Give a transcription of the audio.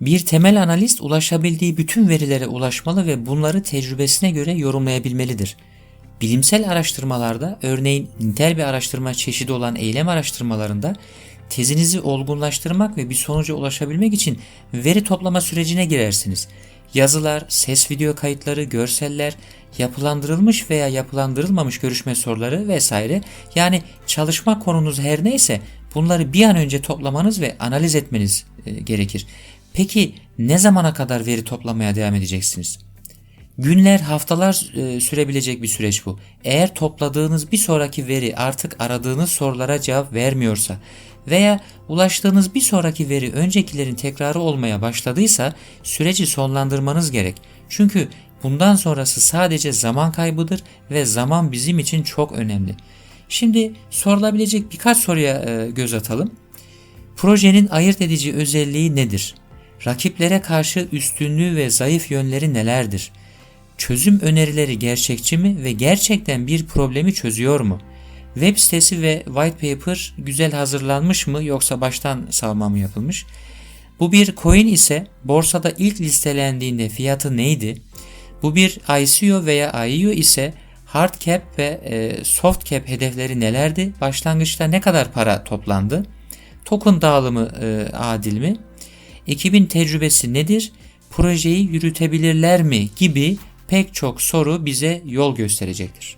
Bir temel analist ulaşabildiği bütün verilere ulaşmalı ve bunları tecrübesine göre yorumlayabilmelidir. Bilimsel araştırmalarda, örneğin nitel bir araştırma çeşidi olan eylem araştırmalarında tezinizi olgunlaştırmak ve bir sonuca ulaşabilmek için veri toplama sürecine girersiniz. Yazılar, ses video kayıtları, görseller, yapılandırılmış veya yapılandırılmamış görüşme soruları vesaire yani çalışma konunuz her neyse bunları bir an önce toplamanız ve analiz etmeniz e, gerekir. Peki ne zamana kadar veri toplamaya devam edeceksiniz? Günler, haftalar e, sürebilecek bir süreç bu. Eğer topladığınız bir sonraki veri artık aradığınız sorulara cevap vermiyorsa veya ulaştığınız bir sonraki veri öncekilerin tekrarı olmaya başladıysa süreci sonlandırmanız gerek. Çünkü bundan sonrası sadece zaman kaybıdır ve zaman bizim için çok önemli. Şimdi sorulabilecek birkaç soruya e, göz atalım. Projenin ayırt edici özelliği nedir? Rakiplere karşı üstünlüğü ve zayıf yönleri nelerdir? Çözüm önerileri gerçekçi mi ve gerçekten bir problemi çözüyor mu? Web sitesi ve white paper güzel hazırlanmış mı yoksa baştan savma mı yapılmış? Bu bir coin ise borsada ilk listelendiğinde fiyatı neydi? Bu bir ICO veya IEO ise hard cap ve e, soft cap hedefleri nelerdi? Başlangıçta ne kadar para toplandı? Token dağılımı e, adil mi? Ekibin tecrübesi nedir? Projeyi yürütebilirler mi? gibi pek çok soru bize yol gösterecektir.